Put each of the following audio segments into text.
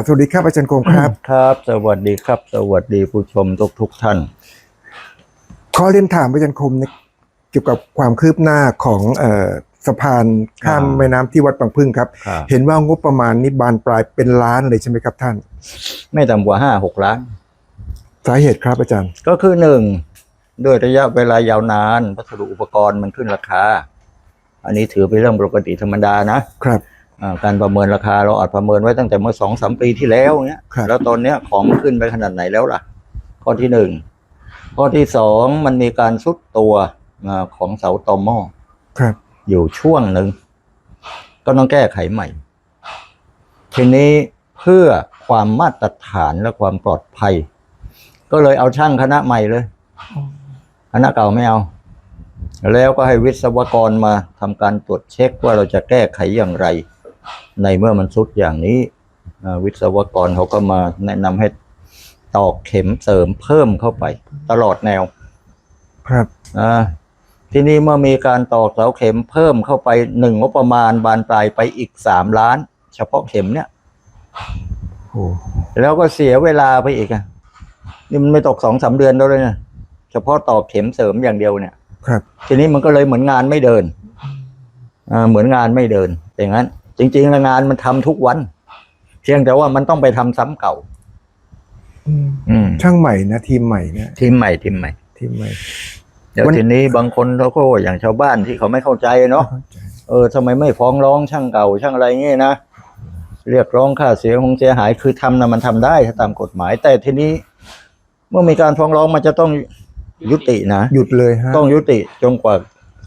บสวัสดีครับอาจารย์คงครับ ครับ สวัสดีครับ สวัสดีผู้ชมทุกทุกๆท่าน ขอเรียนถามอาจารย์คมนะเกี่ยวกับความคืบหน้าของเอ่อสะพานข้ามอ่าแม่น้ำที่วัดบางพึ่งครับครับ เห็นว่างบประมาณนี่บานปลายเป็นล้านเลยใช่ไหมครับท่าน ไม่ต่ำกว่าห้าหกล้าน สาเหตุครับอาจารย์ ก็คือหนึ่งด้วยระยะเวลายาวนานวัสดุอุปกรณ์มันขึ้นราคา อันนี้ถือเป็นเรื่องปกติธรรมดานะครับอ่า การประเมินราคาเราอาจประเมินไว้ตั้งแต่เมื่อสองสามปีที่แล้วเนี้ย ครับ แล้วตอนเนี้ยของมันขึ้นไปขนาดไหนแล้วล่ะ ข้อที่หนึ่ง ข้อที่สองมันมีการซุดตัวอ่าของเสาตอหม้อครับ อยู่ช่วงหนึ่ง ก็ต้องแก้ไขใหม่ ทีนี้เพื่อความมาตรฐานและความปลอดภัย ก็เลยเอาช่างคณะใหม่เลยคณะเก่าไม่เอา แล้วก็ให้วิศวกรมาทำการตรวจเช็คว่าเราจะแก้ไขอย่างไร ในเมื่อมันสุดอย่างนี้อ่าวิศวกรเขาก็มาแนะนำให้ตอกเข็มเสริมเพิ่มเข้าไป ตลอดแนว ครับอ่าทีนี้เมื่อมีการตอกเสาเข็มเพิ่มเข้าไปหนึ่งงบประมาณบานปลายไปอีกสามล้าน เฉพาะเข็มเนี่ยโอ้แล้วก็เสียเวลาไปอีกอะนี่มันไม่ตกสองสามเดือนแล้วเลยนะเฉพาะตอกเข็มเสริมอย่างเดียวเนี่ย ครับ ทีนี้มันก็เลยเหมือนงานไม่เดินอ่าเหมือนงานไม่เดินอย่างนั้น จริงๆแล้วงานมันทำทุกวัน เพียงแต่ว่ามันต้องไปทำซ้ำเก่าอืมอืมช่างใหม่นะทีมใหม่เนี่ยทีมใหม่ทีมใหม่ ทีมใหม่เดี๋ยววันทีนี้บางคนเขาก็อย่างชาวบ้านที่เขาไม่เข้าใจเนาะเข้าใจเออทำไมไม่ฟ้องร้องช่างเก่า ช่างอะไรเงี้ยนะเรียกร้องค่าเสียหงเสียหายคือทำนะมันทำได้ถ้าตามกฎหมาย แต่ทีนี้ เมื่อมีการฟ้องร้องมันจะต้องยุตินะหยุดเลยฮะต้องยุติจนกว่า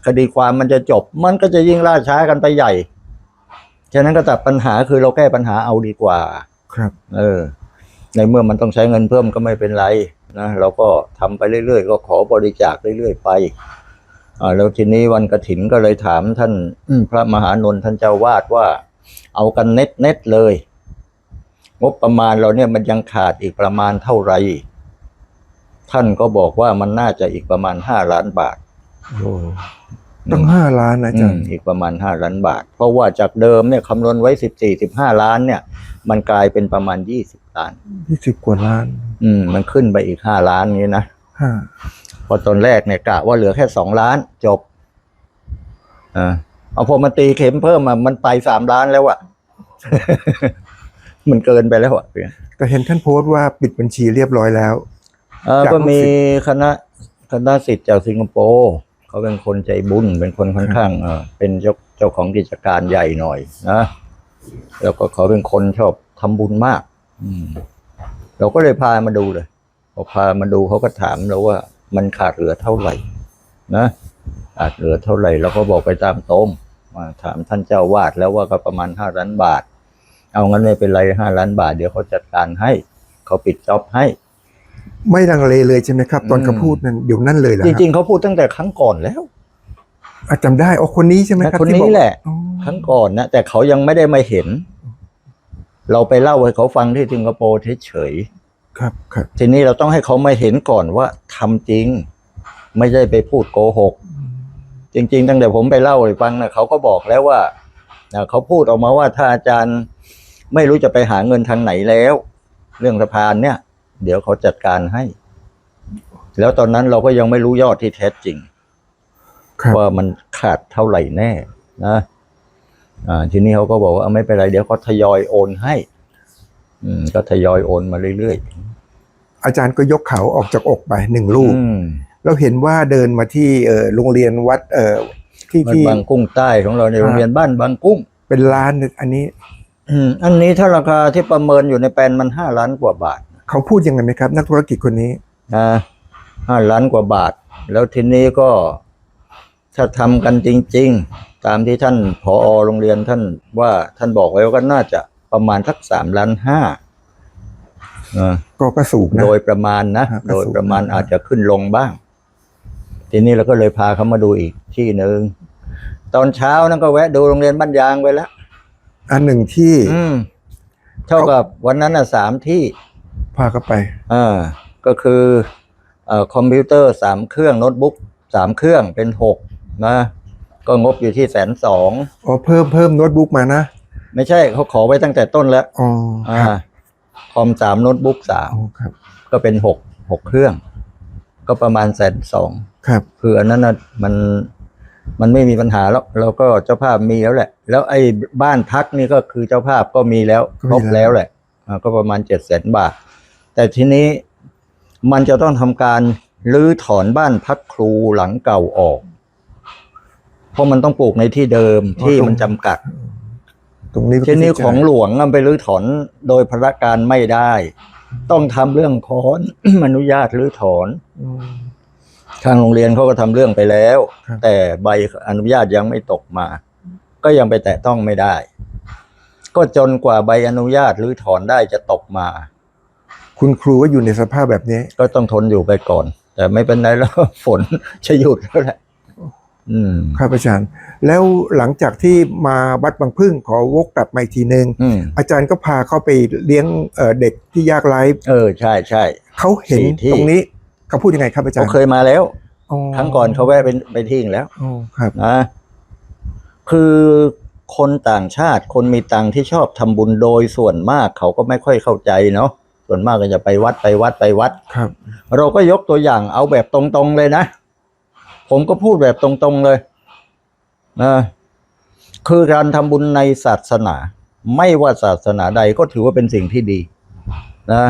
คดีความมันจะจบ มันก็จะยิ่งล่าช้ากันไปใหญ่ ฉะนั้นก็ตัดปัญหาคือเราแก้ปัญหาเอาดีกว่า ครับ เออ ในเมื่อมันต้องใช้เงินเพิ่มก็ไม่เป็นไรนะเราก็ทำไปเรื่อยๆ ก็ขอบริจาคเรื่อยๆไปอ่าแล้วทีนี้วันกระถินก็เลยถามท่านอืมพระมหานนท์ท่านเจ้าวาดว่า เอากันเน็ตเน็ตๆเลย งบประมาณเราเนี่ยมันยังขาดอีกประมาณเท่าไหร่ท่านก็บอกว่ามันน่าจะอีกประมาณห้าล้านบาทโอ้ ต้องห้าล้านนะอาจารย์อืมอีกประมาณห้าล้านบาท เพราะว่าจากเดิมเนี่ยคำนวณไว้สิบสี่สิบห้าล้านเนี่ย มันกลายเป็นประมาณยี่สิบล้านยี่สิบกว่าล้าน อืม มันขึ้นไปอีกห้าล้านนี้นะห้าพอตอนแรกเนี่ยกะว่าเหลือแค่สองล้านจบอ่าเอาพอมาตีเข็มเพิ่มมามันไปสามล้านแล้วอะมันเกินไปแล้วอะแต่เห็นท่านโพสต์ว่าปิดบัญชีเรียบร้อยแล้วเออจากก็ลูกศิษย์มีคณะคณะสิทธิ์จากสิงคโปร์ เขาเป็นคนใจบุญเป็นคนค่อนข้างเออเป็นเจ้าเจ้าของกิจการใหญ่หน่อยนะแล้วก็เขาเป็นคนชอบทำบุญมาก อืมเราก็เลยพามาดูเลยพอพามาดูเขาก็ถามเราว่า มันขาดเหลือเท่าไหร่ นะขาดเหลือเท่าไหร่เราก็บอกไปตามตรงมาถามท่านเจ้าวาดแล้วว่าก็ประมาณห้าล้านบาท เอางั้นไม่เป็นไรห้าล้านบาท เดี๋ยวเขาจัดการให้ เขาปิดจ็อบให้ ไม่ลังเลเลยใช่ไหมครับ ตอนอืมเขาพูดนั้นเดี๋ยวนั่นเลยเหรอจฮะริงๆเขาพูดตั้งแต่ครั้งก่อนแล้วอาจำได้อ๋อคนนี้ใช่ไหมครับคนที่บอนี้กแหละอ๋อครั้งก่อนนะแต่เขายังไม่ได้มาเห็น เราไปเล่าให้เขาฟังที่สิงคโปร์เฉยครับครับๆทีนี้เราต้องให้เขามาเห็นก่อนว่าทำจริง ไม่ใช่ไปพูดโกหก จริง ๆ ตั้งแต่ผมไปเล่าให้ฟังนะเขาก็บอกแล้วว่าอ่าเขาพูดออกมาว่าถ้าอาจารย์ไม่รู้จะไปหาเงินทางไหนแล้ว เรื่องสะพานเนี่ย เดี๋ยวเขาจัดการให้ แล้วตอนนั้นเราก็ยังไม่รู้ยอดที่แท้จริงครับว่ามันขาดเท่าไหร่แน่ นะอ่าทีนี้เขาก็บอกว่าเอาไม่เป็นไรเดี๋ยวเขาทยอยโอนให้ อืม ก็ทยอยโอนมาเรื่อยอาจารย์ก็ยกเขาออกจากอกไปหนึ่งๆลูกอืมเราเห็นว่าเดินมาที่เอ่อโรงเรียนวัด เอ่อที่บ้านที่บางกุ้งใต้ของเราในอ่าโรงเรียนบ้านบางกุ้ง เป็นล้านเนี่ยอันนี้อืมอันนี้ถ้าราคาที่ประเมินอยู่ในแปลนมันห้าล้านกว่าบาท เขาพูดยังไงไหมครับ นักธุรกิจคนนี้นะห้าล้านกว่าบาท แล้วทีนี้ก็ ถ้าทำกันจริง ๆ ตามที่ท่านผอโรงเรียนท่านว่าท่านบอกไว้ว่าก็น่าจะประมาณสักสามล้านห้าอ่าก็ก็สูงนะโดยประมาณนะครับโดยประมาณก็สูงอาจจะขึ้นลงบ้าง ทีนี้เราก็เลยพาเขามาดูอีกที่หนึ่งตอนเช้านั่นก็แวะดูโรงเรียนบ้านยางไปแล้วอันหนึ่งที่อืมเท่ากับวันนั้นอะสามที่ พาเข้าไปอ่าก็คือเอ่อคอมพิวเตอร์สามเครื่องโน้ตบุ๊กสามเครื่องเป็นหกนะก็งบอยู่ที่แสนสองอ๋อเพิ่มเพิ่มโน้ตบุ๊กมานะไม่ใช่เขาขอไว้ตั้งแต่ต้นแล้วอ๋ออ่าครับคอมสามโน้ตบุ๊กสามโอ้ครับก็เป็นหกหกเครื่อง ก็ประมาณแสนสอง ครับ คืออันนั้นนะมันมันไม่มีปัญหาแล้วเราก็เจ้าภาพมีแล้วแหละ แล้วไอ้บ้านพักนี่ก็คือเจ้าภาพก็มีแล้วครบแล้วแหละอ่าก็ประมาณเจ็ดแสนบาท แต่ทีนี้มันจะต้องทำการรื้อถอนบ้านพักครูหลังเก่าออก เพราะมันต้องปลูกในที่เดิมที่มันจำกัด ตรงนี้ก็ทีนี้พิจารณาของหลวงนำไปรื้อถอนโดยพระการไม่ได้ ต้องทำเรื่องขอ อนุญาตรื้อถอน อืม ทางโรงเรียนเขาก็ทำเรื่องไปแล้ว ครับ แต่ใบอนุญาตยังไม่ตกมา ก็ยังไปแตะต้องไม่ได้ ก็จนกว่าใบอนุญาตรื้อถอนได้จะตกมา คุณครูก็อยู่ในสภาพแบบนี้ ก็ต้องทนอยู่ไปก่อน แต่ไม่เป็นไรแล้วฝนจะหยุดแล้วแหละอืมครับอาจารย์ แล้วหลังจากที่มาวัดบางพึ่งขอวกกลับมาอีกทีนึงอืมอาจารย์ก็พาเขาไปเลี้ยงเอ่อเด็กที่ยากไร้เออใช่ใช่เขาเห็นสี่ที่ตรงนี้เขาพูดยังไงครับอาจารเขาย์เคยมาแล้วอ๋อครั้งก่อนเขาแวะไปไปทิ้งแล้วอ๋อครับนะคือคนต่างชาติคนมีตังค์ที่ชอบทำบุญโดยส่วนมากเขาก็ไม่ค่อยเข้าใจเนาะ ส่วนมากก็จะไปวัดไปวัดไปวัด ครับ เราก็ยกตัวอย่างเอาแบบตรงๆเลยนะ ผมก็พูดแบบตรงๆเลยนะคือการทำบุญในศาสนา ไม่ว่าศาสนาใดก็ถือว่าเป็นสิ่งที่ดีนะ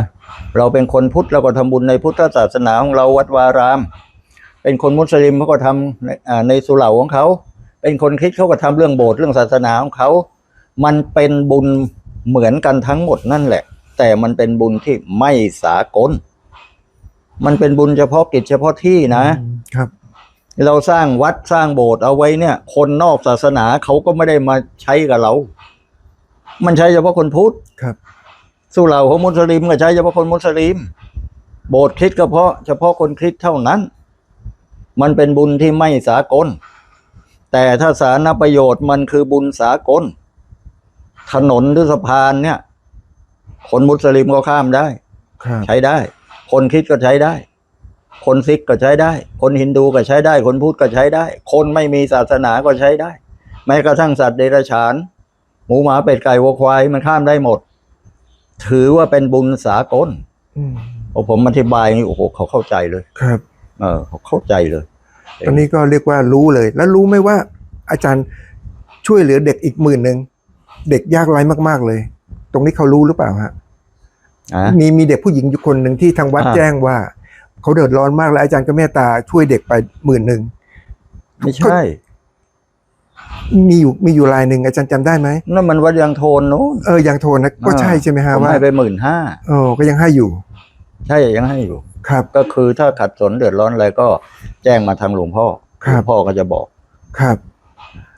เราเป็นคนพุทธเราก็ทำบุญในพุทธศาสนาของเราวัดวาราม เป็นคนมุสลิมเขาก็ทำในอ่าในสุเหร่าของเขา เป็นคนคริสต์เขาก็ทำเรื่องโบสถ์เรื่องศาสนาของเขา มันเป็นบุญเหมือนกันทั้งหมดนั่นแหละ แต่มันเป็นบุญที่ไม่สากล มันเป็นบุญเฉพาะกิจเฉพาะที่นะครับ เราสร้างวัดสร้างโบสถ์เอาไว้เนี่ย คนนอกศาสนาเขาก็ไม่ได้มาใช้กับเรา มันใช้เฉพาะคนพุทธครับสุเหร่าของมุสลิมก็ใช้เฉพาะคนมุสลิม โบสถ์คริสต์ก็เพราะเฉพาะคนคริสต์เท่านั้น มันเป็นบุญที่ไม่สากล แต่ถ้าสาธารณประโยชน์มันคือบุญสากล ถนนหรือสะพานเนี่ย คนมุสลิมก็ข้ามได้ ครับ ใช้ได้ คนคริดก็ใช้ได้ คนซิกก็ใช้ได้ คนฮินดูก็ใช้ได้ คนพุทธก็ใช้ได้ คนไม่มีศาสนาก็ใช้ได้ แม้กระทั่งสัตว์เดรัจฉาน หมูหมาเป็ดไก่วัวควายมันข้ามได้หมด ถือว่าเป็นบุญสากลอืมพอผมอธิบายนี่โอ้โหเขาเข้าใจเลย ครับ เออเขาเข้าใจเลย ตอนนี้ก็เรียกว่ารู้เลย แล้วรู้ไหมว่า อาจารย์ช่วยเหลือเด็กอีกหมื่นหนึ่งเด็กยากไร้มาก ๆ เลย ตรงนี้เขารู้หรือเปล่าฮะอะมีมีเด็กผู้หญิงอยู่คนหนึ่งที่ทางวัดอ่าแจ้งว่าเขาเดือดร้อนมากแล้วอาจารย์ก็เมตตาช่วยเด็กไปหมื่นหนึ่งไม่ใช่ มีอยู่มีอยู่รายหนึ่งอาจารย์จำได้ไหมนั่นมันวัดยางโทนโน้นเออยังโทรนะก็ใช่ใช่ไหมฮะผมว่าให้ไปหมื่นห้าเออก็ยังให้อยู่ ใช่ยังให้อยู่ ครับ ก็คือถ้าขัดสนเดือดร้อนอะไรก็แจ้งมาทางหลวงพ่อครับหลวงพ่อก็จะบอกครับ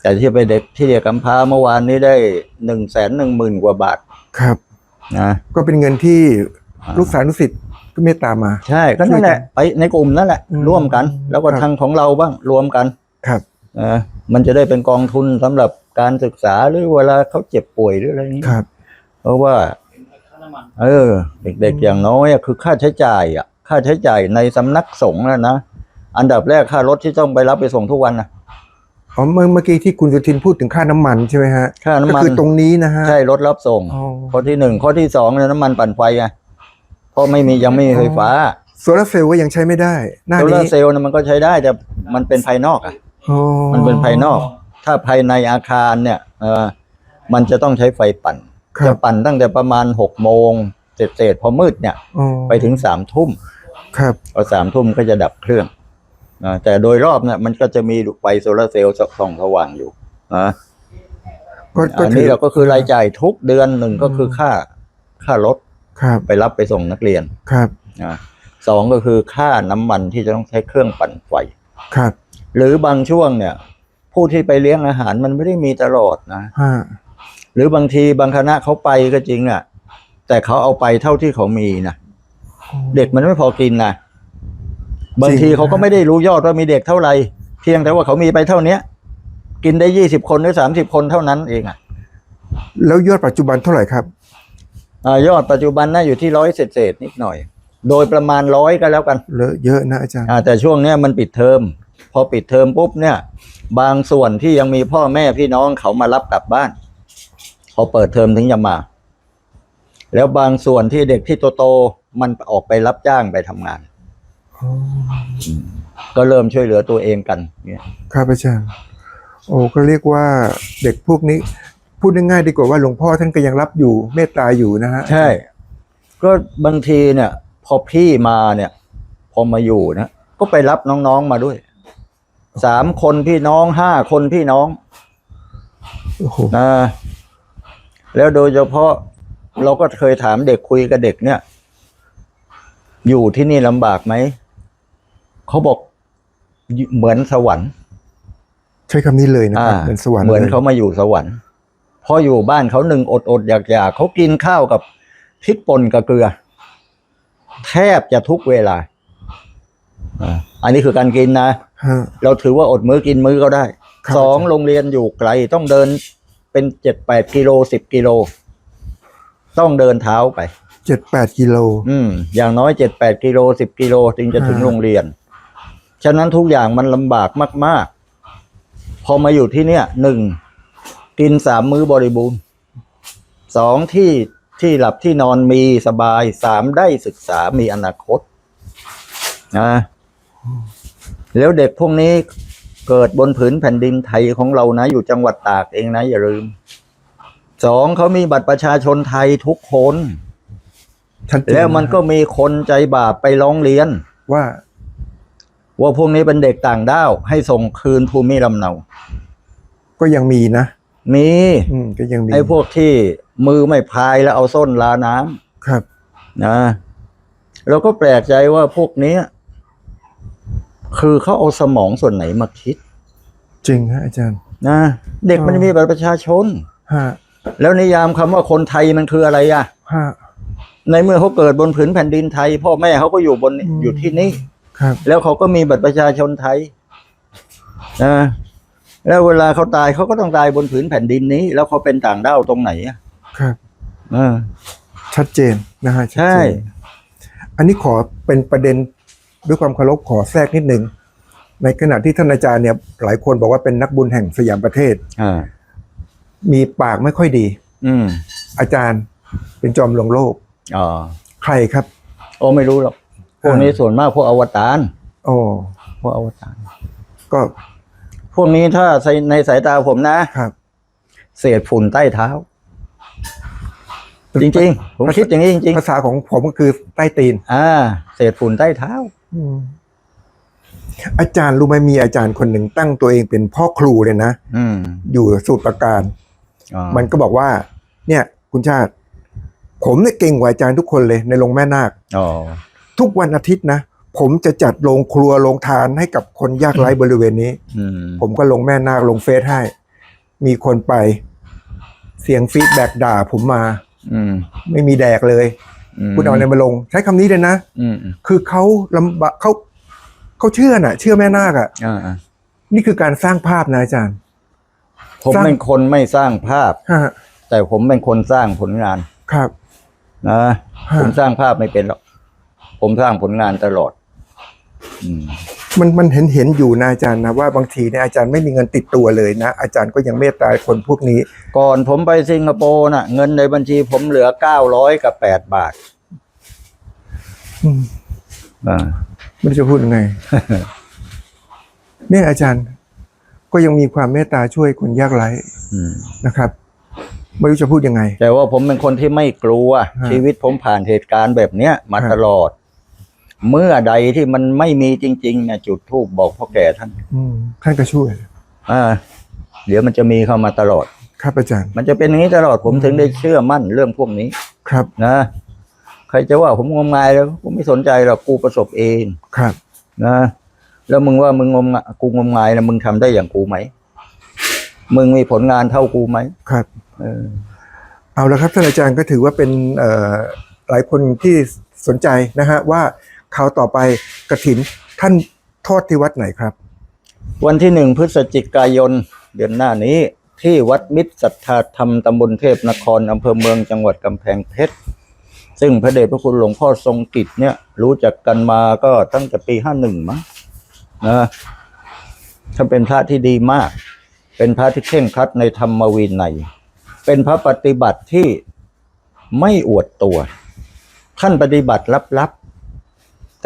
แต่ที่ไปเด็กที่เด็กกำพร้าเมื่อวานนี้ได้หนึ่งแสนหนึ่งหมื่นกว่าบาท ครับ นะก็เป็นเงินที่อ่าลูกสาวนุสิทธิ์ก็เมตตามา ใช่ก็นั่นแหละไปในกลุ่มนั่นแหละ อืมร่วมกัน แล้วก็ครับ ทางของเราบ้างรวมกันครับนะมันจะได้เป็นกองทุนสำหรับการศึกษาหรือเวลาเขาเจ็บป่วยหรืออะไรอย่างนี้ ครับ เพราะว่า เออ เด็กๆอย่างน้อยอะคือค่าใช้จ่ายอะ ค่าใช้จ่ายในสำนักสงฆ์นะนะ อันดับแรกค่ารถที่ต้องไปรับไปส่งทุกวันนะ อ๋อเมื่อเมื่อกี้ที่คุณสุทินพูดถึงค่าน้ำมันใช่ไหมฮะค่าก็น้ำมันคือตรงนี้นะฮะ ใช่รถรับส่งอ๋อ ข้อที่หนึ่งข้อที่สองเนี่ยน้ำมันปั่นไฟไงเพราะไม่มียังไม่มีไฟฟ้าโซลาร์เซลล์ก็ยังใช้ไม่ได้ หน้าโซลานี้ร์เซลล์เนี่ยมันก็ใช้ได้แต่มันเป็นภายนอกอะ อ๋อมันเป็นภายนอก ถ้าภายในอาคารเนี่ยเออมันจะต้องใช้ไฟปั่น ครัจะบปั่นตั้งแต่ประมาณหกโมงเศษๆพอมืดเนี่ย อ๋อไปถึงสามทุ่มครับ พอสามทุ่มก็จะดับเครื่อง นะแต่โดยรอบเนี่ยมันก็จะมีไฟโซลาร์เซลล์ส่องสว่างอยู่นะก็ก็อันถืนี้อเราก็คือรายจ่ายทุกเดือนหนึ่งก็คือค่าค่ารถครับไปรับไปส่งนักเรียนครับนะสองก็คือค่าน้ำมันที่จะต้องใช้เครื่องปั่นไฟครับ หรือบางช่วงเนี่ย ผู้ที่ไปเลี้ยงอาหารมันไม่ได้มีตลอดนะห้าหรือบางทีบางคณะเขาไปก็จริงอะ แต่เขาเอาไปเท่าที่เขามีนะเด็กมันไม่พอกินนะ บางทีเขาก็ไม่ได้รู้ยอดว่ามีเด็กเท่าไหร่เพียงแต่ว่าเขามีไปเท่าเนี้ย กินได้ยี่สิบคนหรือสามสิบคนเท่านั้นเองอะแล้วยอดปัจจุบันเท่าไหร่ครับอายอดปัจจุบันน่าอยู่ที่ร้อยเศษๆนิดหน่อย โดยประมาณร้อยก็แล้วกันเลอะเยอะนะอาจารย์อ่าแต่ช่วงเนี้ยมันปิดเทอม พอปิดเทอมปุ๊บเนี่ย บางส่วนที่ยังมีพ่อแม่พี่น้องเขามารับกลับบ้านพอเปิดเทอมถึงจะมา แล้วบางส่วนที่เด็กที่โตๆมันออกไปรับจ้างไปทำงานอ๋อ ก็เริ่มช่วยเหลือตัวเองกันเนี่ยครับอาจารย์ โอ้ก็เรียกว่าเด็กพวกนี้ พูดง่ายๆดีกว่าว่าหลวงพ่อท่านก็ยังรับอยู่เมตตาอยู่นะฮะใช่ ก็บางทีเนี่ย พอพี่มาเนี่ย พอมาอยู่นะก็ไปรับน้องๆมาด้วยสามคนพี่น้องห้าคนพี่น้องโอ้โหนะแล้วโดยเฉพาะเราก็เคยถามเด็กคุยกับเด็กเนี่ย อยู่ที่นี่ลำบากไหม เขาบอกเหมือนสวรรค์ใช้คำนี้เลยนะครับอ่าเป็นสวรรค์เหมือนลยเขามาอยู่สวรรค์พออยู่บ้านเขาหนึ่งอดอดอยากอยากเขากินข้าวกับพริกป่นกับเกลือ แทบจะทุกเวลาอ่าอันนี้คือการกินนะฮะเราถือว่าอดมื้อกินมื้อก็ได้ครับสองอาจารย์โรงเรียนอยู่ไกลต้องเดินเป็นเจ็ดแปดกิโลสิบกิโล ต้องเดินเท้าไปเจ็ดแปดกิโล อืมอย่างน้อยเจ็ดแปดกิโลสิบกิโลจึงจะถึงอ่าโรงเรียน ฉะนั้นทุกอย่างมันลำบากมาก ๆ พอมาอยู่ที่เนี่ยหนึ่งกินสามมื้อบริบูรณ์สองที่ที่หลับที่นอนมีสบายสามได้ศึกษามีอนาคตนะแล้วเด็กพวกนี้เกิดบนผืนแผ่นดินไทยของเรานะ อยู่จังหวัดตากเองนะ อย่าลืมสองเขามีบัตรประชาชนไทยทุกคนชัดเจนแล้วมันก็มีคนใจบาปไปร้องเรียนว่า ว่าพวกนี้เป็นเด็กต่างด้าว ให้ส่งคืนภูมิลำเนา ก็ยังมีนะ มีอืมก็ยังมีไอ้พวกที่มือไม่พายแล้วเอาส้นลาน้ำครับนะเราก็แปลกใจว่าพวกเนี้ยคือเขาเอาสมองส่วนไหนมาคิด จริงฮะอาจารย์นะเด็กอ๋อมันมีบัตรประชาชน ฮะแล้วนิยามคำว่าคนไทยมันคืออะไรอะฮะ ในเมื่อเขาเกิดบนผืนแผ่นดินไทย พ่อแม่เขาก็อยู่บนอืม อยู่ที่นี่ ครับ แล้วเขาก็มีบัตรประชาชนไทยนะแล้วเวลาเขาตายเขาก็ต้องตายบนผืนแผ่นดินนี้ แล้วเขาเป็นต่างด้าวตรงไหนอะครับเออชัดเจนนะฮะชัดใช่ เจนอันนี้ขอเป็นประเด็นด้วยความเคารพขอแทรกนิดนึงในขณะที่ท่านอาจารย์เนี่ยหลายคนบอกว่าเป็นนักบุญแห่งสยามประเทศ อ่า มีปากไม่ค่อยดี อืมอาจารย์เป็นจอมลวงโลก อ๋อใครครับ โอ้ไม่รู้หรอก พวกนี้ส่วนมากพวกอวตารโอ้พวกอวตารก็พวกนี้ถ้าในในสายตาผมนะครับ เศษฝุ่นใต้เท้า จริงๆ ผมคิดอย่างนี้จริงภาษาของผมก็คือใต้ตีนๆอ่า เศษฝุ่นใต้เท้าอืมอาจารย์รู้ไหมมีอาจารย์คนหนึ่งตั้งตัวเองเป็นพ่อครูเลยนะอืมอยู่สูตรประการอ๋อมันก็บอกว่า เนี่ย คุณชาติ ผมเนี่ยเก่งกว่าอาจารย์ทุกคนเลยในโรงแม่นาคอ๋อ ทุกวันอาทิตย์นะ ผมจะจัดโรงครัวโรงทานให้กับคนยากไร้บริเวณนี้อืมผมก็ลงแม่นาคลงเฟซให้ มีคนไป เสียงฟีดแบ็กด่าผมมาอืมไม่มีแดกเลยมคุณเอาอะไรมาลง ใช้คำนี้เลยนะอืมคือเขาลำบากเขาเขาเชื่อน่ะ เชื่อแม่นาคอะอ่าอ่านี่คือการสร้างภาพนะอาจารย์ ผมสร้างเป็นคนไม่สร้างภาพฮะแต่ผมเป็นคนสร้างผลงาน ครับนะฮะผมสร้างภาพไม่เป็นหรอก ผมสร้างผลงานตลอด อืม มันมันเห็นเห็นอยู่นะอาจารย์นะว่าบางทีเนี่ยอาจารย์ไม่มีเงินติดตัวเลยนะ อาจารย์ก็ยังเมตตาคนพวกนี้ ก่อนผมไปสิงคโปร์น่ะ เงินในบัญชีผมเหลือเก้าร้อยกับแปดบาทอืมอ่าไม่รู้จะพูดยังไง เนี่ยอาจารย์ ก็ยังมีความเมตตาช่วยคนยากไร้อืม นะครับ ไม่รู้จะพูดยังไง แต่ว่าผมเป็นคนที่ไม่กลัวฮะชีวิตผมผ่านเหตุการณ์แบบเนี้ยมาฮะตลอด เมื่อใดที่มันไม่มีจริงๆเนี่ยจุดทูบบอกพ่อแก่ท่านอืมท่านก็ช่วย อ่า เดี๋ยวมันจะมีเข้ามาตลอด ครับอาจารย์ มันจะเป็นอย่างนี้ตลอดผมถึงได้เชื่อมั่นเรื่องพวกนี้ ครับนะใครจะว่าผมงมงายแล้วผมไม่สนใจหรอกกูประสบเองครับ นะแล้วมึงว่ามึงงมงะกูงมงายนะมึงทำได้อย่างกูไหมมึงมีผลงานเท่ากูไหมครับเออเอาละครับท่านอาจารย์ก็ถือว่าเป็นเอ่อหลายคนที่สนใจนะฮะว่า คราวต่อไปกระถินท่านทอดที่วัดไหนครับ วันที่หนึ่งพฤศจิกายนเดือนหน้านี้ที่วัดมิตรศรัทธาธรรมตำบลเทพนครอำเภอเมืองจังหวัดกำแพงเพชรซึ่งพระเดชพระคุณหลวงพ่อทรงกิจเนี่ย รู้จักกันมาก็ตั้งแต่ปีห้าหนึ่งมั้งนะท่านเป็นพระที่ดีมาก เป็นพระที่เข่งครัดในธรรมวินัยเป็นพระปฏิบัติที่ไม่อวดตัว ท่านปฏิบัติลับๆ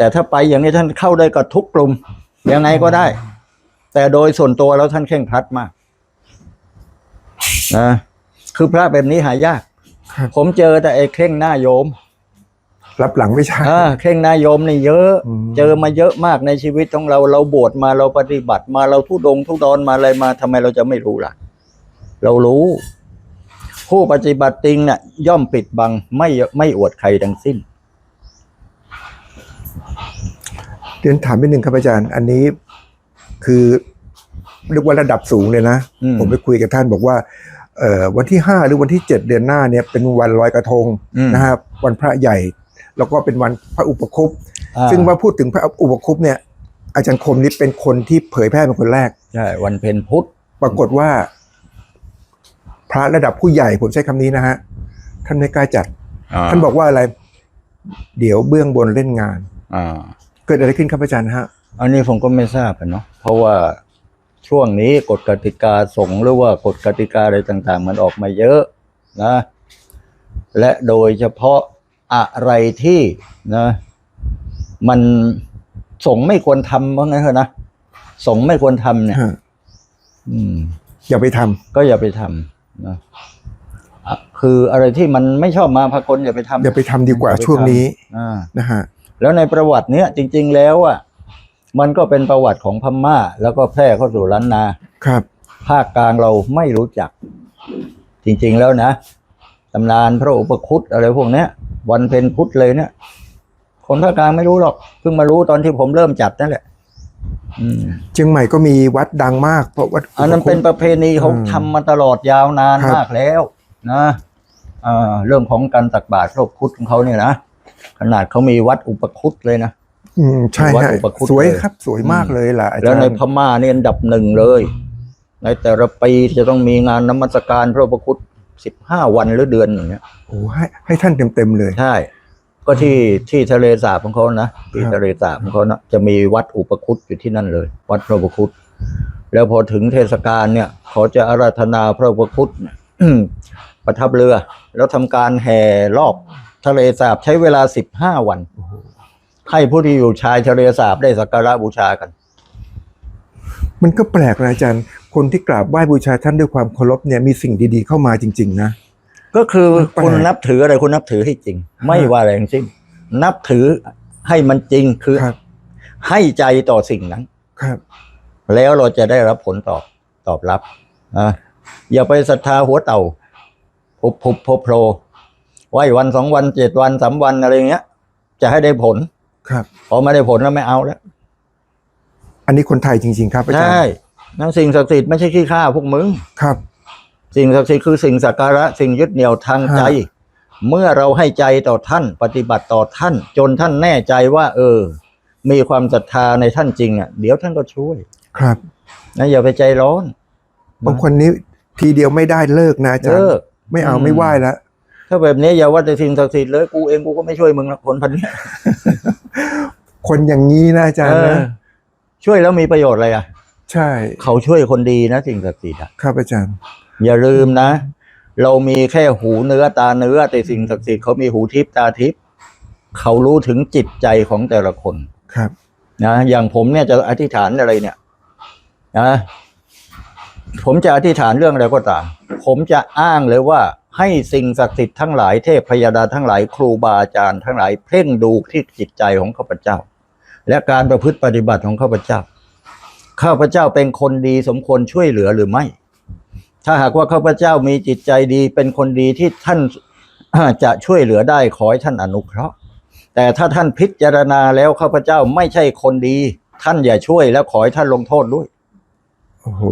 แต่ถ้าไปอย่างนี้ท่านเข้าได้กับทุกกลุ่มยังไงก็ได้ แต่โดยส่วนตัวแล้วท่านเคร่งครัดมากนะคือพระแบบนี้หายากครับผมเจอแต่ไอ้เคร่งหน้าโยม รับหลังไม่ใช่อ่าเคร่งหน้าโยมนี่เยอะอืมเจอมาเยอะมากในชีวิตของเราเราบวชมาเราปฏิบัติมาเราทุดงทุดอนมาอะไรมาทำไมเราจะไม่รู้ล่ะ เรารู้ ผู้ปฏิบัติจริงเนี่ยย่อมปิดบังไม่ไม่อวดใครทั้งสิ้น เรียนถามนิดนึงครับอาจารย์ อันนี้คือเรียกว่าระดับสูงเลยนะ อืม ผมไปคุยกับท่านบอกว่าเอ่อวันที่ห้าหรือวันที่เจ็ดเดือนหน้าเนี่ยเป็นวันลอยกระทงอืมนะครับวันพระใหญ่ แล้วก็เป็นวันพระอุปคุปอ่าซึ่งว่าพูดถึงพระอุปคุปเนี่ย อาจารย์คมนี่เป็นคนที่เผยแพร่เป็นคนแรก ใช่วันเพ็ญพุธปรากฏว่า พระระดับผู้ใหญ่ผมใช้คำนี้นะฮะท่านไม่กล้าจัด ท่านบอกว่าอะไร เดี๋ยวเบื้องบนเล่นงาน อ่าเกิดอะไรขึ้นครับอาจารย์ฮะ อันนี้ผมก็ไม่ทราบอะเนาะเพราะว่าช่วงนี้กฎกติกาสงฆ์หรือว่ากฎกติกาอะไรต่าง ๆ มันออกมาเยอะนะ และโดยเฉพาะอะไรที่นะ มันสงฆ์ไม่ควรทำว่างั้นเถอะนะสงฆ์ไม่ควรทำเนี่ยฮะอืมอย่าไปทำก็อย่าไปทำนะอะคืออะไรที่มันไม่ชอบมาพากลอย่าไปทำอย่าไปทำดีกว่าอย่าไปช่วงนี้อ่านะฮะ แล้วในประวัติเนี้ยจริง ๆ แล้วอะมันก็เป็นประวัติของพม่า แล้วก็แพร่เข้าสู่ล้านนา ครับ ภาคกลางเราไม่รู้จัก จริง ๆ แล้วนะตำนานพระอุปคุตอะไรพวกเนี้ย วันเพ็ญพุธเลยเนี่ย คนภาคกลางไม่รู้หรอกเพิ่งมารู้ตอนที่ผมเริ่มจัดนั่นแหละอืมเชียงใหม่ก็มีวัดดังมาก เพราะวัดอันนั้นเป็นประเพณีเขาอืมทำมาตลอดยาวนานครับมากแล้ว นะอ่าเรื่องของการตักบาตรพระอุปคุตของเขาเนี่ยนะ ขนาดเขามีวัดอุปคุตเลยนะ อืมใช่วัดฮะอุปคุฎสวยเลย ครับ สวยมากเลยล่ะอาแล้จาวรในย์พม่าเนี่ยอันดับหนึ่งเลย ในแต่ละปีจะต้องมีงานนมัสการพระอุปคุตสิบห้าวันหรือเดือนอย่างเงี้ย โอ้ให้ให้ท่านเต็มๆเลย ใช่ ก็ที่ที่ทะเลสาบของเขานะที่ครับทะเลสาบของเขานะจะมีวัดอุปคุตอยู่ที่นั่นเลย วัดพระอุปคุตแล้วพอถึงเทศกาลเนี่ยเขาจะอาราธนาพระอุปคุตเนี่ยประทับเรือ แล้วทำการแห่รอบ ทะเลสาบใช้เวลาสิบห้าวัน ให้ผู้ที่อยู่ชายทะเลสาบได้สักการะบูชากัน มันก็แปลกนะอาจารย์ คนที่กราบไหว้บูชาท่านด้วยความเคารพเนี่ยมีสิ่งดีๆเข้ามาจริง ๆ นะ ก็คือมันแปลกคุณนับถืออะไรคุณนับถือให้จริง ไม่ว่าอะไรทั้งสิ้น นับถือให้มันจริงคือครับให้ใจต่อสิ่งนั้นครับ แล้วเราจะได้รับผลตอบตอบรับนะอย่าไปศรัทธาหัวเต่าพุบพุบพบโพล ไหว้วันสองวันเจ็ดวันสามวันอะไรเงี้ย จะให้ได้ผลครับพอไม่ได้ผลแล้วไม่เอาแล้ว อันนี้คนไทยจริง ๆ ครับอาจารใช่ย์นั่นสิ่งศักดิ์สิทธิ์ไม่ใช่ขี้ข้าพวกมึงครับ สิ่งศักดิ์สิทธิ์คือสิ่งสักการะสิ่งยึดเหนี่ยวทางใจฮะเมื่อเราให้ใจต่อท่าน ปฏิบัติต่อท่าน จนท่านแน่ใจว่า เออ มีความศรัทธาในท่านจริงอะเดี๋ยวท่านก็ช่วย ครับนะอย่าไปใจร้อนบางคนนี้ทีเดียวไม่ได้เลิกนะอาจารย์เลิกไม่เอาอืมไม่ไหว้แล้ว ถ้าแบบนี้อย่าว่าแต่สิ่งศักดิ์สิทธิ์เลยกูเองกูก็ไม่ช่วยมึงหรอกคนพันเนี้ยคนอย่างนี้นะอาจารย์เออนะช่วยแล้วมีประโยชน์อะไรอะ ใช่ เขาช่วยคนดีนะสิ่งศักดิ์สิทธิ์อะครับอาจารย์ อย่าลืมนะ เรามีแค่หูเนื้อตาเนื้อแต่สิ่งศักดิ์สิทธิ์เขามีหูทิพตาทิพเขารู้ถึงจิตใจของแต่ละคนครับ นะอย่างผมเนี่ยจะอธิษฐานอะไรเนี่ยนะผมจะอธิษฐานเรื่องอะไรก็ตามผมจะอ้างเลยว่า ให้สิ่งศักดิ์สิทธิ์ทั้งหลายเทพพยาดาทั้งหลายครูบาอาจารย์ทั้งหลายเพ่งดูที่จิตใจของข้าพเจ้า และการประพฤติปฏิบัติของข้าพเจ้า ข้าพเจ้าเป็นคนดีสมควรช่วยเหลือหรือไม่ ถ้าหากว่าข้าพเจ้ามีจิตใจดีเป็นคนดีที่ท่านจะช่วยเหลือได้ขอให้ท่านอนุเคราะห์ แต่ถ้าท่านพิจารณาแล้วข้าพเจ้าไม่ใช่คนดี ท่านอย่าช่วยแล้วขอให้ท่านลงโทษด้วยโอ้โห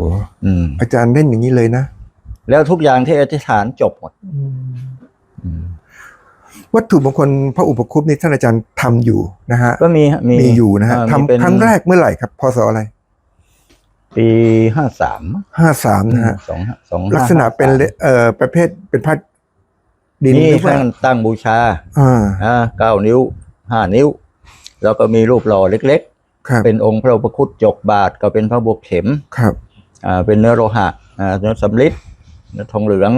อืมอาจารย์เล่นอย่างนี้เลยนะ แล้วทุกอย่างที่อธิษฐานจบหมดอืมวัตถุมงคลพระอุปคุปนี่ท่านอาจารย์ทำอยู่นะฮะก็มีฮะมีมีอยู่นะฮะามีทำเป็นครั้งแรกเมื่อไหร่ครับพศอะไร ปีห้าสามห้าสามนะฮะสองสองลักษณะเป็นเลเอ่อประเภทเป็นพัดดินนี่หรือเปล่าตั้งตั้งบูชาอ่าอ่าเก้านิ้วห้านิ้ว แล้วก็มีรูปหล่อเล็กครับๆเป็นองค์พระอุปคุตจกบาทก็เป็นพระบวกเข็มครับอ่าเป็นเนื้อโลหะอ่าเนื้อสำริดเนื้อ ทองเหลือง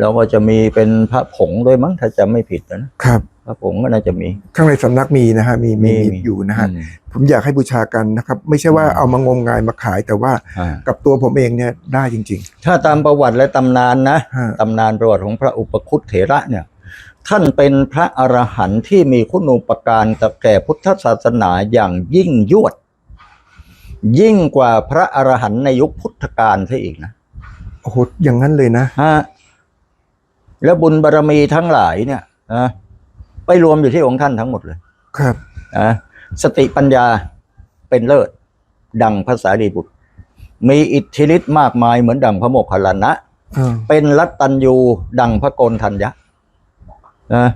แล้วก็จะมีเป็นพระผงด้วยมั้งถ้าจำไม่ผิดนะครับพระผงก็น่าจะมี ข้างในสำนักมีนะฮะมีมีมีอยู่นะฮะอืมผมอยากให้บูชากันนะครับ ไม่ใช่ว่าเอามางมงายมาขายแต่ว่าอ่ากับตัวผมเองเนี่ยได้จริงถ้าตามประวัติและตำนานนะฮะตำนานประวัติของพระอุปคุตเถระเนี่ยท่านเป็นพระอรหันต์ที่มีคุณูปการต่อแก่พุทธศาสนาอย่างยิ่งยวด ยิ่งกว่าพระอรหันต์ในยุคพุทธกาลซะอีกนะๆ โอ้โหอย่างนั้นเลยนะฮะแล้วบุญบารมีทั้งหลายเนี่ยนะไปรวมอยู่ที่องค์ท่านทั้งหมดเลย ครับนะสติปัญญาเป็นเลิศ ดังภาษาดีบุตร มีอิทธิฤทธิ์มากมายเหมือนดังพระโมคคัลลานะอ่าเป็นรัตตัญยูดังพระโกนทัญญะนะ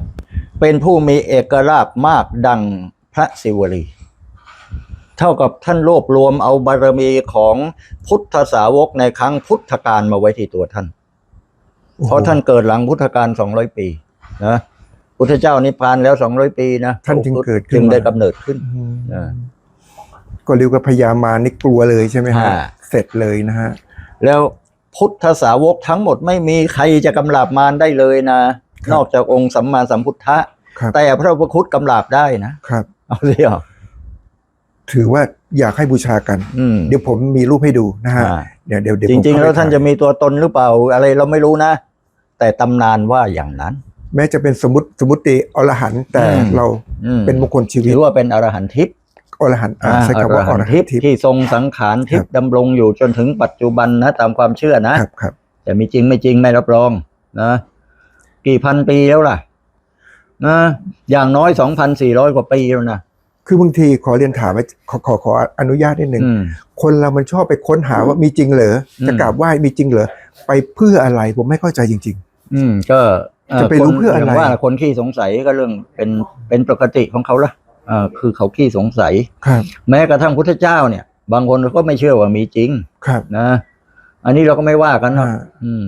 เป็นผู้มีเอกราชมากดังพระศิวลี เท่ากับท่านรวบรวมเอาบารมีของพุทธสาวกในครั้งพุทธกาลมาไว้ที่ตัวท่านโอ้โหเพราะท่านเกิดหลังพุทธกาลสองร้อยปีนะพุทธเจ้านิพพานแล้วสองร้อยปีนะท่านจึงเกิดขึ้นจึงได้มากำเนิดขึ้นอืมอ่าก็เรียกว่าพญามารนี่กลัวเลยใช่ไหมฮะอ่าเสร็จเลยนะฮะแล้วพุทธสาวกทั้งหมดไม่มีใครจะกำราบมารได้เลยนะครับนอกจากองค์สัมมาสัมพุทธะครับแต่พระอุปคุตกำราบได้นะครับเอาสิอะ ถือว่าอยากให้บูชากัน อืม เดี๋ยวผมมีรูปให้ดูนะฮะอ่า เดี๋ยวเดี๋ยวเดี๋ยวจผมริงๆเข้แล้วไปท่านถ่ยจะมีตัวตนหรือเปล่าอะไรเราไม่รู้นะ แต่ตำนานว่าอย่างนั้น แม้จะเป็นสมมติสมมติอรหันต์แต่อืม เราอืมเป็นมงคลชีวิตถือว่าเป็นอรหันต์ทิพย์อรหันต์อ่าอ่าใช้อคำรว่าอหันรต์หัทินพต์ย์ทิพย์ที่ทรงสังขารทิพย์ดำรงอยู่จนถึงปัจจุบันนะตามความเชื่อนะ ครับครับ แต่มีจริงไม่จริงไม่รับรองนะ กี่พันปีแล้วล่ะนะอย่างน้อยสองพันสี่ร้อยกว่าปีแล้วนะ คือบางทีขอเรียนถามว่าขอขอขออนุญาตนิดหนึ่งอืมคนเรามันชอบไปค้นหาว่ามีจริงเหรออืมจะกราบไหว้มีจริงเหรอไปเพื่ออะไรผมไม่เข้าใจจริงอืมก็จะไปรู้เพื่ออะไรย่างว่าคนขี้สงสัยก็เรื่องเป็นเป็นปกติของเขาละอ่าคือเขาขี้สงสัยๆครับ แม้กระทั่งพุทธเจ้าเนี่ย บางคนก็ไม่เชื่อว่ามีจริงครับนะ อันนี้เราก็ไม่ว่ากันนะอ่าอืม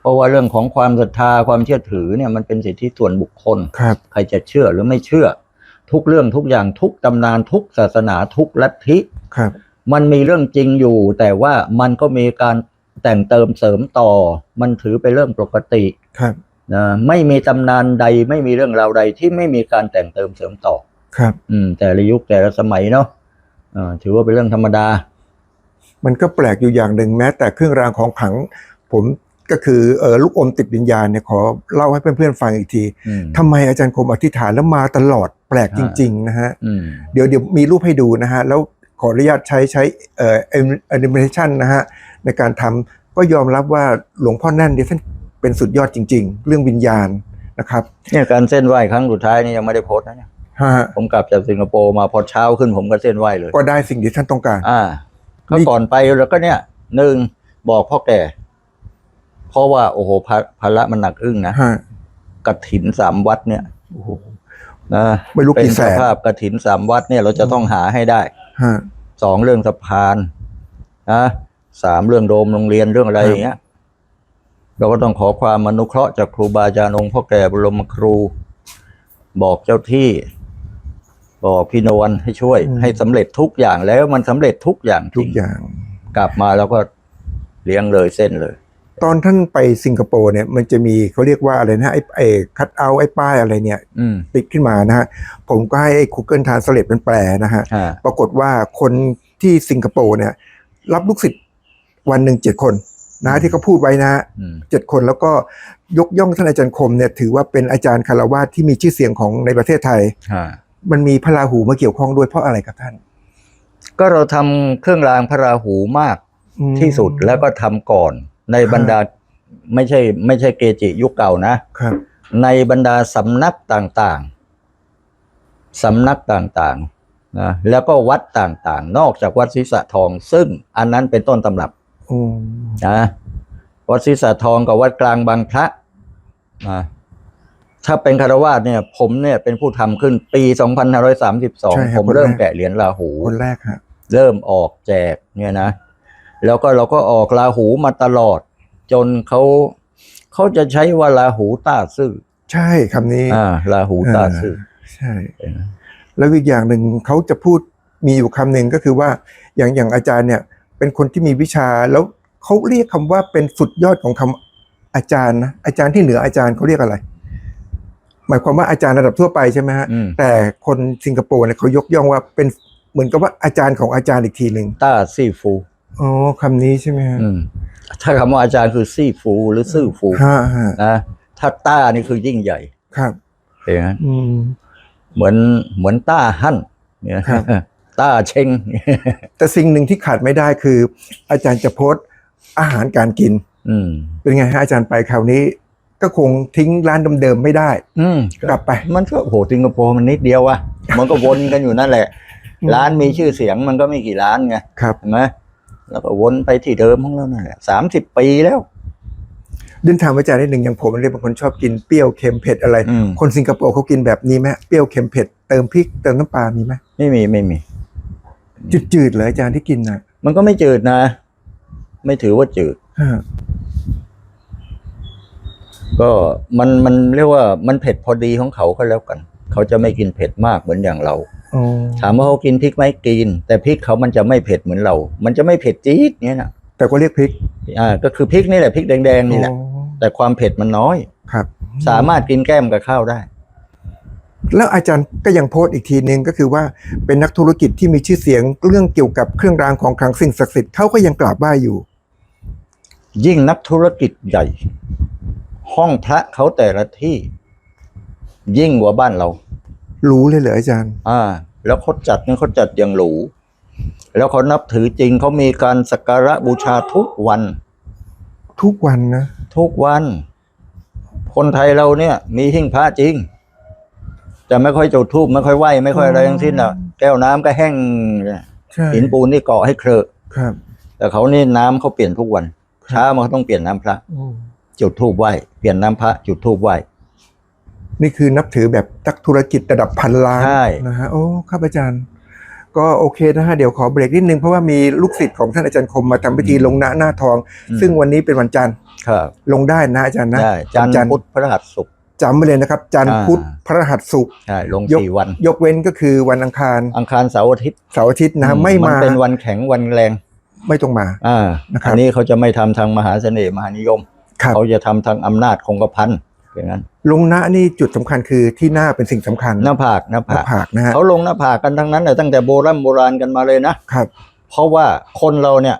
เพราะว่าเรื่องของความศรัทธาความเชื่อถือเนี่ยมันเป็นสิทธิส่วนบุคคลครับ ใครจะเชื่อหรือไม่เชื่อ ทุกเรื่องทุกอย่างทุกตำนานทุกศาสนาทุกลัทธิครับ มันมีเรื่องจริงอยู่ แต่ว่ามันก็มีการแต่งเติมเสริมต่อ มันถือเป็นเรื่องปกติครับนะไม่มีตำนานใดไม่มีเรื่องราวใดที่ไม่มีการแต่งเติมเสริมต่อ ครับ อืม แต่ละยุคแต่ละสมัยเนาะอ่าถือว่าเป็นเรื่องธรรมดา มันก็แปลกอยู่อย่างหนึ่งแม้แต่เครื่องรางของขลังผม ก็คือเออลูกอมติดวิญญาณเนี่ยขอเล่าให้เพื่อนๆฟังอีกที อืม ทำไมอาจารย์คมอธิษฐานแล้วมาตลอดแปลกจริง ๆ นะฮะ อืม เดี๋ยวเดี๋ยวมีรูปให้ดูนะฮะ แล้วขออนุญาตใช้ใช้เอ่อแอนิเมชันนะฮะ ในการทำก็ยอมรับว่าหลวงพ่อแน่นเนี่ยท่านเป็นสุดยอดจริง ๆ เรื่องวิญญาณนะครับเนี่ยการเส้นไหว้ครั้งสุดท้ายนี่ยังไม่ได้โพสต์นะเนี่ยฮะผมกลับจากสิงคโปร์มาพอเช้าขึ้นผมก็เส้นไหว้เลย ก็ได้สิ่งที่ท่านต้องการ อ่าก็นี่ ก่อนไปแล้วก็เนี่ยหนึ่งบอกพ่อแก่ เพราะว่าโอ้โหภาภาระมันหนักอึ้งนะฮะกระถินสามวัดเนี่ยโอ้โหนะไม่รู้เป็นกี่แสสนภาพกระถินสามวัดเนี่ยเราจะต้องหาให้ได้ฮะสองเรื่องสะพานนะสามเรื่องโดมโรงเรียนเรื่องอะไรอย่างเงี้ย เราก็ต้องขอความอนุเคราะห์จากครูบาอาจารย์องค์พ่อแก่บรมครู บอกเจ้าที่ บอกพี่นวลให้ช่วย ให้สำเร็จทุกอย่างแล้วมันสำเร็จทุกอย่างจทุริกงอย่าง กลับมาแล้วก็เลี้ยงเลยเส้นเลย ตอนท่านไปสิงคโปร์เนี่ยมันจะมีเขาเรียกว่าอะไรนะไอ้ไอ้คัดเอาไอ้ป้ายอะไรเนี่ยอืม ติดขึ้นมานะฮะผมก็ให้ไอ้ Google Translate เป็นแปลนะฮะ อ่าปรากฏว่าคนที่สิงคโปร์เนี่ย รับลูกศิษย์วันหนึ่งเจ็ดคนนะที่เขาพูดไว้นะฮะ อืม เจ็ดคนแล้วก็ยกย่องท่านอาจารย์คมเนี่ยถือว่าเป็นอาจารย์คารวาสที่มีชื่อเสียงของในประเทศไทยอ่ามันมีพระราหูมาเกี่ยวข้องด้วยเพราะอะไรครับท่านก็เราทำเครื่องรางพระราหูมากอืมที่สุดแล้วก็ทำก่อน ในบรรดาไม่ใช่ ไม่ใช่เกจิยุคเก่านะครับ ในบรรดาสำนักต่างๆสำนักต่างๆนะแล้วก็วัดต่างๆ นอกจากวัดศรีสะทอง ซึ่งอันนั้นเป็นต้นตำรับอืมนะวัดศรีสะทองกับวัดกลางบางพระนะถ้าเป็นคารวาสเนี่ย ผมเนี่ยเป็นผู้ทำขึ้นปี2532 ผมเริ่มแกะเหรียญราหู คนแรกฮะ เริ่มออกแจกเนี่ยนะ แล้วก็เราก็ออกราหูมาตลอด จนเขาเขาจะใช้ว่าราหูต้าซื่อใช่คำนี้อ่าราหูต้าซื่อใช่ แล้วอีกอย่างหนึ่งเขาจะพูดมีอยู่คำหนึ่งก็คือว่าอย่างอย่างอาจารย์เนี่ย เป็นคนที่มีวิชาแล้วเขาเรียกคำว่าเป็นสุดยอดของคอาจารย์นะอาจารย์ที่เหนืออาจารย์เขาเรียกอะไรหมายความว่าอาจารย์ระดับทั่วไปใช่ไหมฮะอืมแต่คนสิงคโปร์เนี่ยเขายกย่องว่าเป็นเหมือนกับว่าอาจารย์ของอาจารย์อีกทีหนึ่งต้าซี่ฟู อ๋อคำนี้ใช่ไหมฮะอืมถ้าคำว่าอาจารย์คือซี่ฟูหรือซื่อฟูฮะฮะนะถ้าต้านี่คือยิ่งใหญ่ครับเป็นอย่างนั้นอืม เหมือนเหมือนต้าหั่นเนี่ยครับ ต้าเชง แต่สิ่งหนึ่งที่ขาดไม่ได้คือ อาจารย์จะโพสต์อาหารการกิน อืม เป็นไงฮะอาจารย์ไปคราวนี้ ก็คงทิ้งร้านเดิมๆไม่ได้ อืม กลับไป มันก็โหสิงคโปร์มันนิดเดียวอะมันก็วนกันอยู่นั่นแหละ อืม ร้านมีชื่อเสียงมันก็ไม่กี่ร้านไงครับ เห็นไหม แล้วก็วนไปที่เดิมของเรานั่นแหละสามสิบปีแล้วเดินทางอาจารย์นิดหนึ่งอย่างผมเนี่ยบางคนชอบกินเปรี้ยวเค็มเผ็ดอะไร อืม คนสิงคโปร์เขากินแบบนี้ไหมเปรี้ยวเค็มเผ็ดเติมพริกเติมน้ำปลามีไหมไม่มีไม่มี จืดๆเลยอาจารย์ที่กินนะมันก็ไม่จืดนะ ไม่ถือว่าจืด ฮะก็มันมันเรียกว่ามันเผ็ดพอดีของเขาก็แล้วกัน เขาจะไม่กินเผ็ดมากเหมือนอย่างเราอ๋อ ถามว่าเขากินพริกไหมกิน แต่พริกเขามันจะไม่เผ็ดเหมือนเรา มันจะไม่เผ็ดจี๊ดเนี้ยนะแต่ก็เรียกพริกอ่าก็คือพริกนี่แหละพริกแดงๆนี่แหละอ๋อแต่ความเผ็ดมันน้อยครับ สามารถกินแก้มกับข้าวได้ แล้วอาจารย์ก็ยังโพสต์อีกทีนึงก็คือว่าเป็นนักธุรกิจที่มีชื่อเสียงเรื่องเกี่ยวกับเครื่องรางของขลังสิ่งศักดิ์สิทธิ์เขาก็ยังกราบไหว้อยู่ ยิ่งนักธุรกิจใหญ่ ห้องพระเขาแต่ละที่ ยิ่งกว่าบ้านเรา รู้เลยเหรออาจารย์ อ่า แล้วเขาจัดเนี่ยเขาจัดอย่างหรู แล้วเขานับถือจริงเขามีการสักการะบูชาทุกวัน ทุกวันนะ ทุกวัน คนไทยเราเนี่ย มีหิ้งพระจริงแต่ไม่ค่อยจุดธูปไม่ค่อยไหว้ไม่ค่อยอะไรทั้งสิ้นอะ แก้วน้ำก็แห้งใช่ หินปูนนี่เกาะให้เคลอะครับแต่เขานี่น้ำเขาเปลี่ยนทุกวันเช้ามันก็ต้องเปลี่ยนน้ำพระโอ้จุดธูปไหว้เปลี่ยนน้ำพระจุดธูปไหว้ นี่คือนับถือแบบนักธุรกิจระดับพันล้านใช่ นะฮะโอ้ครับอาจารย์ ก็โอเคนะฮะเดี๋ยวขอเบรกนิดนึงเพราะว่ามีลูกศิษย์ของท่านอาจารย์คมมาทำพิธีลงหน้าหน้าทอง ซึ่งวันนี้เป็นวันจันทร์ครับลงได้นะอาจารย์นะ ได้จันทวันร์พุธพฤหัสศุกร์ จำไว้เลยนะครับ จันทร์อ่า พุธพฤหัสศุกร์ใช่ลงยกสี่วัน ยกเว้นก็คือวันอังคารอังคารเสาร์อาทิตย์เสาร์อาทิตย์นะฮะไม่มานเป็นวันแข็งวันแรง ไม่ต้องมา อ่านะครับ อันนี้เขาจะไม่ทำทางมหาเสน่ห์มหานิยม ครับ เขาจะทำทางอำนาจคงกระพัน อย่างนั้น ลงหน้านี่จุดสำคัญคือที่หน้าเป็นสิ่งสำคัญหน้าผากหน้าหน้าผากผากนะฮะเขาลงหน้าผากกันทั้งนั้นแต่ตั้งแต่โบราณโบราณกันมาเลยนะครับ เพราะว่าคนเราเนี่ย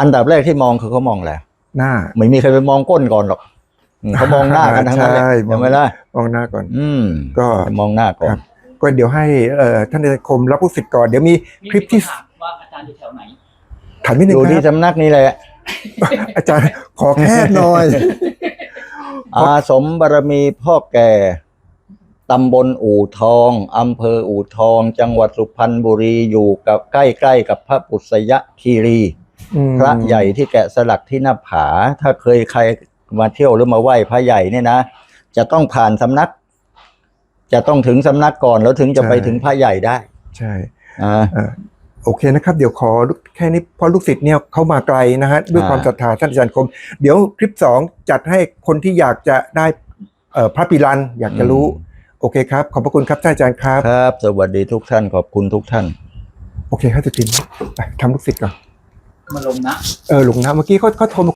อันดับแรกที่มองคือเขามองแหละหน้า ไม่มีใครไปมองก้นก่อนหรอกอืมเขามองหน้ากันทั้งนั้นแหละใช่ใช่ไหมล่ะมองหน้าก่อน อืมก็มองหน้าก่อครันบก็เดี๋ยวให้เอ่อท่านอาจารย์คมรับผู้สิทธิ์ก่อนเดี๋ยวมีคลิปที่มีนถามว่าอาจารย์อยู่แถวไหนถามนิดนึองยู่ที่ครับสำนักนี้แหละอาจารย์ขอแคบหน่อย อาสมบารมีพ่อแก่ ตำบลอู่ทองอำเภออู่ทอง จังหวัดสุพรรณบุรีอยู่กับใกล้ๆกับพระปุษยคีรีอืมพระใหญ่ที่แกะสลักที่หน้าผา ถ้าเคยใครมาเที่ยวหรือมาไหว้พระใหญ่เนี่ยนะ จะต้องผ่านสำนัก จะต้องถึงสำนักก่อนแล้วถึงจะไปถึงพระใหญ่ได้ ใช่อ่าเอ่อ โอเคนะครับ เดี๋ยวขอแค่นี้เพราะลูกศิษย์เนี่ยเขามาไกลนะฮะด้วยอ่าความศรัทธาท่านอาจารย์คม เดี๋ยวคลิปสองจัดให้คนที่อยากจะได้เอ่อพระปิรันอยากจะรู้ โอเคครับ ขอบพระคุณครับท่านอาจารย์ครับครับ สวัสดีทุกท่านขอบคุณทุกท่าน โอเคครับจะกินไปทำลูกศิษย์ก่อนมาลงนะเออหลวงนะเมื่อกี้เขาเขาโทรมา